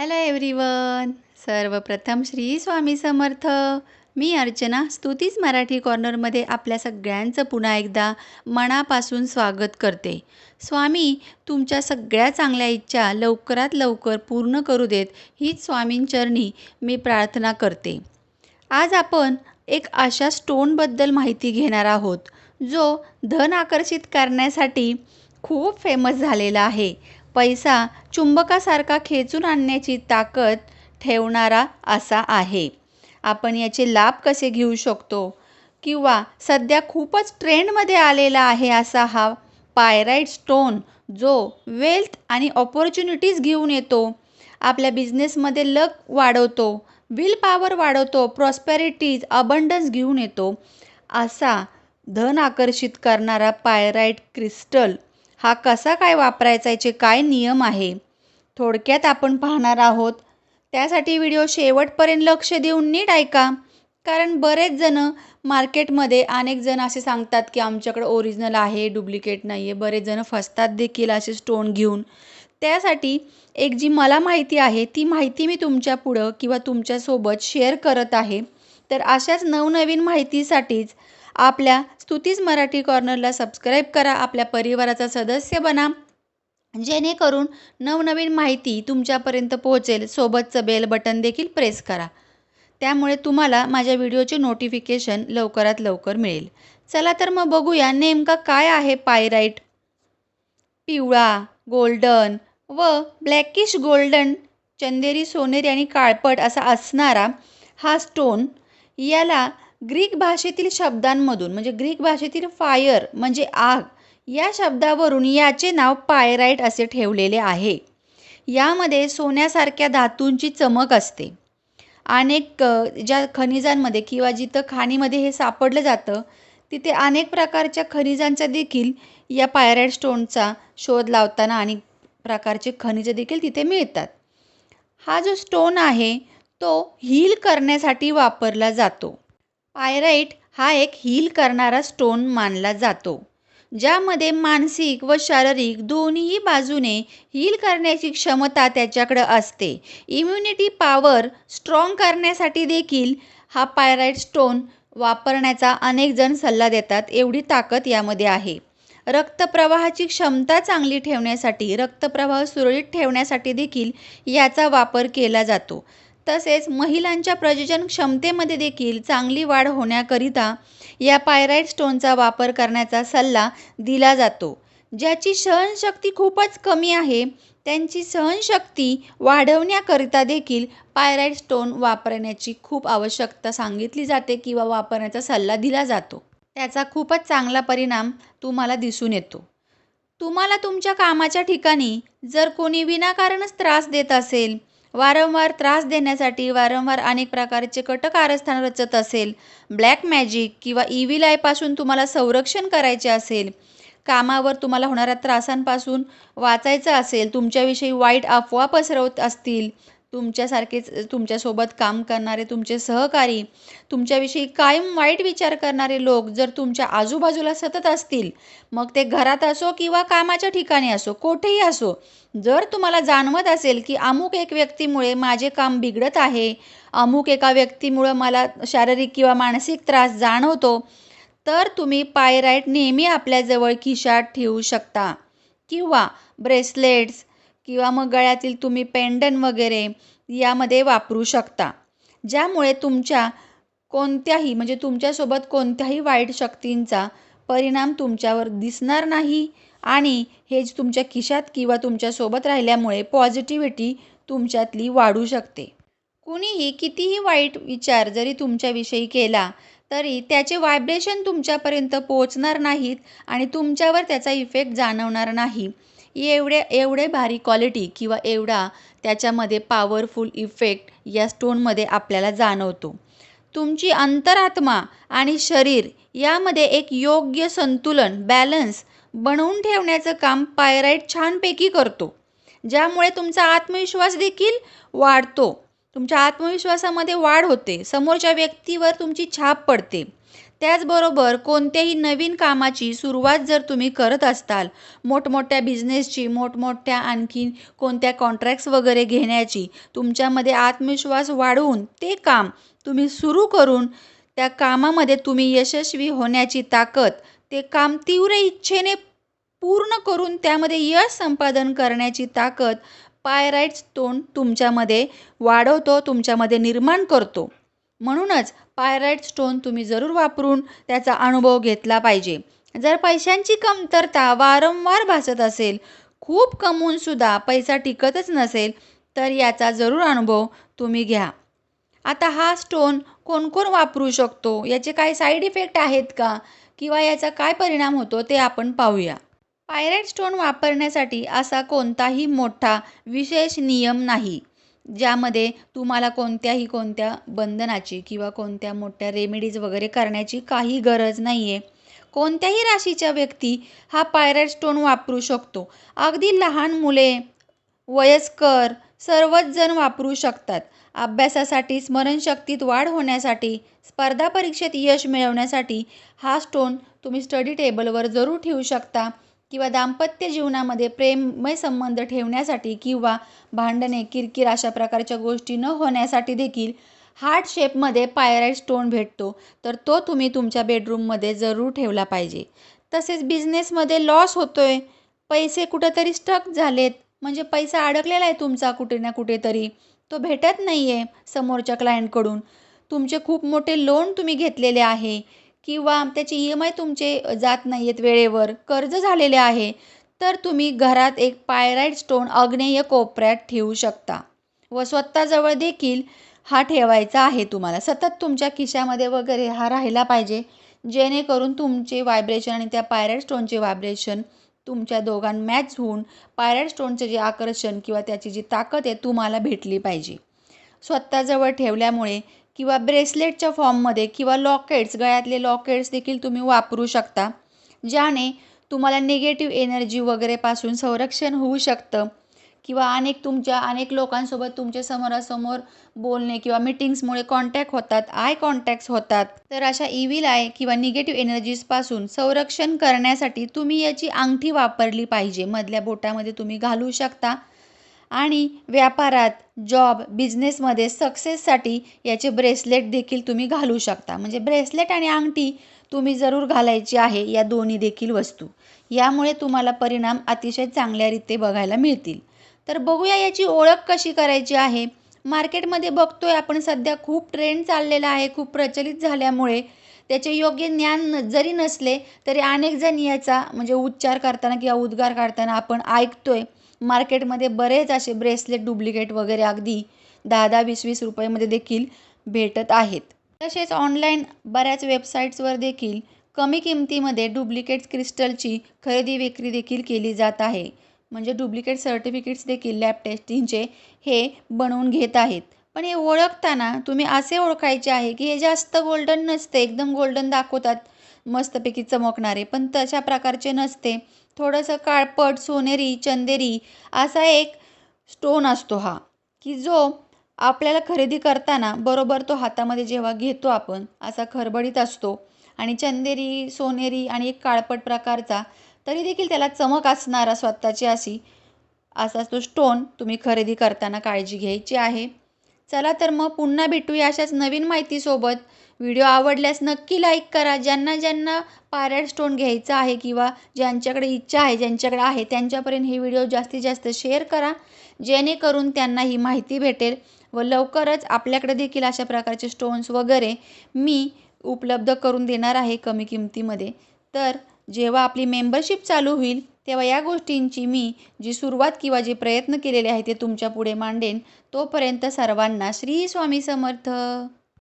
Hello everyone सर्वप्रथम श्री स्वामी समर्थ. मी अर्चना स्तुतीच मराठी कॉर्नरमध्ये आपल्या सगळ्यांचं पुन्हा एकदा मनापासून स्वागत करते. स्वामी तुमच्या सगळ्या चांगल्या इच्छा लवकरात लवकर पूर्ण करू देत हीच स्वामींचरणी मी प्रार्थना करते. आज आपण एक अशा स्टोनबद्दल माहिती घेणार आहोत जो धन आकर्षित करण्यासाठी खूप फेमस झालेला आहे. पैसा चुंबकासारखा खेचून आणण्याची ताकद ठेवणारा असा आहे. आपण याचे लाभ कसे घेऊ शकतो? किंवा सध्या खूपच ट्रेंडमध्ये आलेला आहे असा हा पायराईट स्टोन जो वेल्थ आणि ऑपॉर्च्युनिटीज घेऊन येतो. आपल्या बिझनेसमध्ये लक वाढवतो विल पॉवर वाढवतो प्रॉस्पेरिटीज अबंडन्स घेऊन येतो असा धन आकर्षित करणारा पायराईट क्रिस्टल हा कसा काय वापरायचा याचे काय नियम आहे? थोडक्यात आपण पाहणार आहोत. त्यासाठी व्हिडिओ शेवटपर्यंत लक्ष देऊन नीट ऐका. कारण बरेच जण मार्केटमध्ये अनेक जण असे सांगतात की आमच्याकडे ओरिजिनल आहे डुप्लिकेट नाही आहे बरेच जण फसतात देखील असे स्टोन घेऊन. त्यासाठी एक जी मला माहिती आहे ती माहिती मी तुमच्या पुढं किंवा तुमच्यासोबत शेअर करत आहे. तर अशाच नवनवीन माहितीसाठीच आपल्या स्तुतीज मराठी कॉर्नरला सबस्क्राईब करा आपल्या परिवाराचा सदस्य बना. जेणेकरून नवनवीन माहिती तुमच्यापर्यंत पोहोचेल. सोबतचं बेल बटन देखील प्रेस करा. त्यामुळे तुम्हाला माझ्या व्हिडिओचे नोटिफिकेशन लवकरात लवकर मिळेल. चला तर मग बघूया नेमका काय आहे पायराईट पिवळा गोल्डन व ब्लॅकिश गोल्डन चंदेरी सोनेरी आणि काळपट असा असणारा हा स्टोन याला ग्रीक भाषेतील शब्दांमधून म्हणजे ग्रीक भाषेतील फायर म्हणजे आग या शब्दावरून याचे नाव पायराईट असे ठेवलेले आहे. यामध्ये सोन्यासारख्या धातूंची चमक असते. अनेक ज्या खनिजांमध्ये किंवा जिथं खाणीमध्ये हे सापडलं जातं तिथे अनेक प्रकारच्या खनिजांचा देखील या पायराईट स्टोनचा शोध लावताना अनेक प्रकारचे खनिज देखील तिथे मिळतात. हा जो स्टोन आहे तो हील करण्यासाठी वापरला जातो. पायराईट हा एक हील करणारा स्टोन मानला जातो ज्यामध्ये मानसिक व शारीरिक दोन्ही बाजूने हील करण्याची क्षमता त्याच्याकडं असते. इम्युनिटी पॉवर स्ट्रॉंग करण्यासाठी देखील हा पायराईट स्टोन वापरण्याचा अनेक जण सल्ला देतात एवढी ताकद यामध्ये आहे. रक्तप्रवाहाची क्षमता चांगली ठेवण्यासाठी रक्तप्रवाह सुरळीत ठेवण्यासाठी देखील याचा वापर केला जातो. तसेच महिलांच्या प्रजनन क्षमतेमध्ये देखील चांगली वाढ होण्याकरिता या पायराईट स्टोनचा वापर करण्याचा सल्ला दिला जातो. ज्याची सहनशक्ती खूपच कमी आहे त्यांची सहनशक्ती वाढवण्याकरिता देखील पायराईट स्टोन वापरण्याची खूप आवश्यकता सांगितली जाते किंवा वापरण्याचा सल्ला दिला जातो. त्याचा खूपच चांगला परिणाम तुम्हाला दिसून येतो. तुम्हाला तुमच्या कामाच्या ठिकाणी जर कोणी विनाकारणच त्रास देत असेल वारंवार त्रास देण्यासाठी वारंवार अनेक प्रकारचे कटकारस्थान रचत असेल. ब्लॅक मॅजिक किंवा ईव्ही लायपासून तुम्हाला संरक्षण करायचे असेल. कामावर तुम्हाला होणाऱ्या त्रासांपासून वाचायचं असेल तुमच्याविषयी वाईट अफवा पसरवत असतील. तुमच्यासारखेच तुमच्यासोबत काम करणारे तुमचे सहकारी तुमच्याविषयी कायम वाईट विचार करणारे लोक जर तुमच्या आजूबाजूला सतत असतील मग ते घरात असो किंवा कामाच्या ठिकाणी असो कोठेही असो जर तुम्हाला जाणवत असेल की अमुक एक व्यक्तीमुळे माझे काम बिघडत आहे अमुक एका व्यक्तीमुळं मला शारीरिक किंवा मानसिक त्रास जाणवतो तर तुम्ही पायराईट नेहमी आपल्याजवळ खिशात ठेवू शकता. किंवा ब्रेसलेट्स किंवा मग गळ्यातील तुम्ही पेंडन वगैरे यामध्ये वापरू शकता. ज्यामुळे तुमच्या कोणत्याही म्हणजे तुमच्यासोबत कोणत्याही वाईट शक्तींचा परिणाम तुमच्यावर दिसणार नाही आणि हे तुमच्या खिशात किंवा तुमच्यासोबत राहिल्यामुळे पॉझिटिव्हिटी तुमच्यातली वाढू शकते. कुणीही कितीही वाईट विचार जरी तुमच्याविषयी केला तरी त्याचे व्हायब्रेशन तुमच्यापर्यंत पोचणार नाहीत आणि तुमच्यावर त्याचा इफेक्ट जाणवणार नाही. एवढे एवढे भारी क्वालिटी किंवा एवढा त्याच्यामध्ये पॉवरफुल इफेक्ट या स्टोनमध्ये आपल्याला जाणवतो. तुमची अंतरात्मा आणि शरीर यामध्ये एक योग्य संतुलन बॅलन्स बनवून ठेवण्याचं काम पायराईट छानपैकी करतो. ज्यामुळे तुमचा आत्मविश्वास देखील वाढतो. तुमच्या आत्मविश्वासामध्ये वाढ होते. समोरच्या व्यक्तीवर तुमची छाप पडते. त्याचबरोबर कोणत्याही नवीन कामाची सुरुवात जर तुम्ही करत असताल मोठमोठ्या बिझनेसची मोठमोठ्या आणखीन कोणत्या कॉन्ट्रॅक्ट्स वगैरे घेण्याची तुमच्यामध्ये आत्मविश्वास वाढवून ते काम तुम्ही सुरू करून त्या कामामध्ये तुम्ही यशस्वी होण्याची ताकद ते काम तीव्र इच्छेने पूर्ण करून त्यामध्ये यश संपादन करण्याची ताकद पायराईट स्टोन तुमच्यामध्ये वाढवतो तुमच्यामध्ये निर्माण करतो. म्हणूनच पायराईट स्टोन तुम्ही जरूर वापरून त्याचा अनुभव घेतला पाहिजे. जर पैशांची कमतरता वारंवार भासत असेल खूप कमवूनसुद्धा पैसा टिकतच नसेल तर याचा जरूर अनुभव तुम्ही घ्या. आता हा स्टोन कोण कोण वापरू शकतो? याचे काय साईड इफेक्ट आहेत का? किंवा याचा काय परिणाम होतो ते आपण पाहूया. पायराईट स्टोन वापरण्यासाठी असा कोणताही मोठा विशेष नियम नाही. ज्यामध्ये तुम्हाला कोणत्याही कोणत्या बंधनाची किंवा कोणत्या मोठ्या रेमेडीज वगैरे करण्याची काही गरज नाही आहे कोणत्याही राशीच्या व्यक्ती हा पायरेट स्टोन वापरू शकतो. अगदी लहान मुले वयस्कर सर्वच जण वापरू शकतात. अभ्यासासाठी स्मरणशक्तीत वाढ होण्यासाठी स्पर्धा परीक्षेत यश मिळवण्यासाठी हा स्टोन तुम्ही स्टडी टेबलवर जरूर ठेवू शकता. किंवा दाम्पत्य जीवनामध्ये प्रेममय संबंध ठेवण्यासाठी किंवा भांडणे किरकिर अशा प्रकारच्या गोष्टी न होण्यासाठी देखील हार्ट शेपमध्ये पायराईट स्टोन भेटतो. तर तो तुम्ही तुमच्या बेडरूममध्ये जरूर ठेवला पाहिजे. तसेच बिझनेसमध्ये लॉस होतो आहे पैसे कुठंतरी स्टक झालेत. म्हणजे पैसा अडकलेला आहे तुमचा कुठे ना कुठेतरी. तो भेटत नाही आहे समोरच्या क्लायंटकडून तुमचे खूप मोठे लोन तुम्ही घेतलेले आहे. किंवा त्याची ई एम आय तुमचे जात नाही आहेत वेळेवर कर्ज झालेले आहे तर तुम्ही घरात एक पायराईट स्टोन अग्नेय कोपऱ्यात ठेवू शकता. व स्वतःजवळ देखील हा ठेवायचा आहे तुम्हाला. सतत तुमच्या खिशामध्ये वगैरे हा राहिला पाहिजे जेणेकरून तुमचे व्हायब्रेशन आणि त्या पायराईट स्टोनचे व्हायब्रेशन तुमच्या दोघां मॅच होऊन पायराईट स्टोनचे जे आकर्षण किंवा त्याची जी ताकद आहे तुम्हाला भेटली पाहिजे. स्वतःजवळ ठेवल्यामुळे किंवा ब्रेसलेटच्या फॉर्ममध्ये किंवा लॉकेट्स गळ्यातले लॉकेट्स देखील तुम्ही वापरू शकता ज्याने तुम्हाला निगेटिव्ह एनर्जी वगैरेपासून संरक्षण होऊ शकतं किंवा अनेक तुमच्या अनेक लोकांसोबत तुमच्या समोरासमोर बोलणे किंवा मिटिंग्समुळे कॉन्टॅक्ट होतात आय कॉन्टॅक्ट्स होतात. तर अशा इव्हिल आय किंवा निगेटिव्ह एनर्जीजपासून संरक्षण करण्यासाठी तुम्ही याची अंगठी वापरली पाहिजे. मधल्या बोटामध्ये तुम्ही घालू शकता. आणि व्यापारात जॉब बिझनेसमध्ये सक्सेससाठी याचे ब्रेसलेट देखील तुम्ही घालू शकता. म्हणजे ब्रेसलेट आणि अंगठी तुम्ही जरूर घालायची आहे या दोन्ही देखील वस्तू. यामुळे तुम्हाला परिणाम अतिशय चांगल्यारीते बघायला मिळतील. तर बघूया याची ओळख कशी करायची आहे. मार्केटमध्ये बघतोय आपण सध्या खूप ट्रेंड चाललेला आहे खूप प्रचलित झाल्यामुळे त्याचे योग्य ज्ञान जरी नसले तरी अनेक जण याचा म्हणजे उच्चार करताना किंवा उद्गार काढताना आपण ऐकतोय. मार्केटमध्ये बरेच असे ब्रेसलेट डुप्लिकेट वगैरे अगदी दहा दहा वीस वीस रुपयामध्ये देखील भेटत आहेत. तसेच ऑनलाईन बऱ्याच वेबसाईट्सवर देखील कमी किमतीमध्ये डुप्लिकेट क्रिस्टलची खरेदी विक्री देखील केली जात आहे. म्हणजे डुप्लिकेट सर्टिफिकेट्स देखील लॅब टेस्टिंगचे हे बनवून घेत आहेत. पण हे ओळखताना तुम्ही असे ओळखायचे आहे की हे जास्त गोल्डन नसते एकदम गोल्डन दाखवतात मस्तपैकी चमकणारे. पण तशा प्रकारचे नसते. थोडंसं काळपट सोनेरी चंदेरी असा एक स्टोन असतो हा की जो आपल्याला खरेदी करताना बरोबर तो हातामध्ये जेव्हा घेतो आपण असा खरबडीत असतो. आणि चंदेरी सोनेरी आणि एक काळपट प्रकारचा तरी देखील त्याला चमक असणारा स्वतःची अशी असा तो स्टोन तुम्ही खरेदी करताना काळजी घ्यायची आहे. चला तर मग पुन्हा भेटूया अशाच नवीन माहितीसोबत. व्हिडिओ आवडल्यास नक्की लाईक करा. ज्यांना ज्यांना पायराईट स्टोन घ्यायचा आहे किंवा ज्यांच्याकडे इच्छा आहे ज्यांच्याकडे आहे त्यांच्यापर्यंत हे व्हिडिओ जास्तीत जास्त शेअर करा. जेणेकरून त्यांना ही माहिती भेटेल व लवकरच आपल्याकडे देखील अशा प्रकारचे स्टोन्स वगैरे मी उपलब्ध करून देणार आहे कमी किमतीमध्ये. तर जेव्हा आपली मेंबरशिप चालू होईल तेव्हा या गोष्टींची मी जी सुरुवात किंवा जे प्रयत्न केलेले आहे ते तुमच्यापुढे मांडेन. तोपर्यंत सर्वांना श्री स्वामी समर्थ.